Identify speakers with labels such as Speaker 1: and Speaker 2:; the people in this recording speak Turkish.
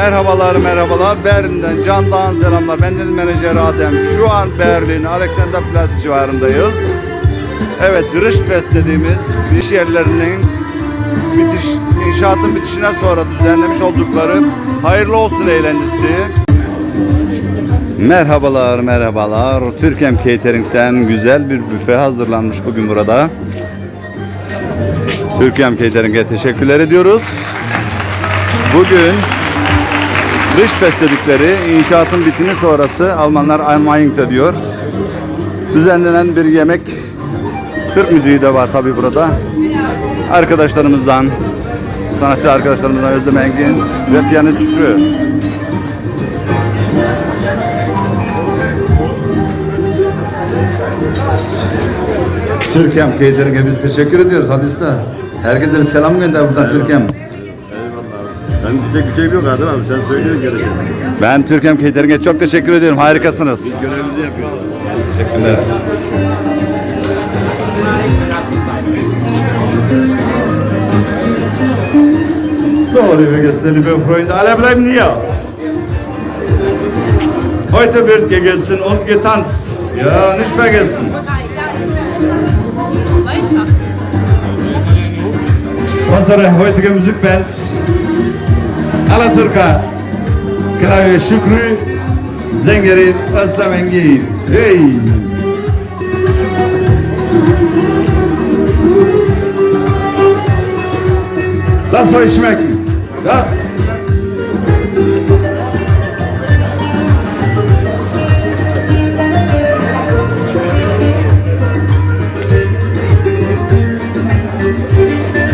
Speaker 1: Merhabalar merhabalar Berlin'den Candan selamlar. Ben deniz menajeri Adem. Şu an Berlin Alexanderplatz civarındayız. Evet Richtfest dediğimiz iş yerlerinin bitiş, inşaatın bitişine sonra düzenlemiş oldukları hayırlı olsun eğlencesi. Merhabalar merhabalar. Türkem Catering'den güzel bir büfe hazırlanmış bugün burada. Türkem Catering'e teşekkürler ediyoruz. Bugün Richtfest dedikleri inşaatın bitimi sonrası Almanlar Almanya'da diyor. Düzenlenen bir yemek Türk müziği de var tabi burada. Arkadaşlarımızdan, sanatçı arkadaşlarımızdan Özlem Engin ve piyanist Şükrü. Türkem Catering'e biz teşekkür ediyoruz hadi usta. Herkese selam gönder buradan Türkem.
Speaker 2: Ben diyecek bir şey yok Adem abi. Sen söylüyorsun gerekeni.
Speaker 1: Ben Türkem Catering'e çok teşekkür ediyorum. Harikasınız.
Speaker 2: Görevimizi yapıyoruz.
Speaker 1: Teşekkürler. Liebe Gäste, liebe Freunde, alle bleiben hier. Heute wird gegessen und getanzt. Ja, nicht vergessen unsere heutige Musikband Alaturka Klavye Şükrü Sängerin Özlem Engin Hey! Lasst euch schmecken! Ja? Thank you.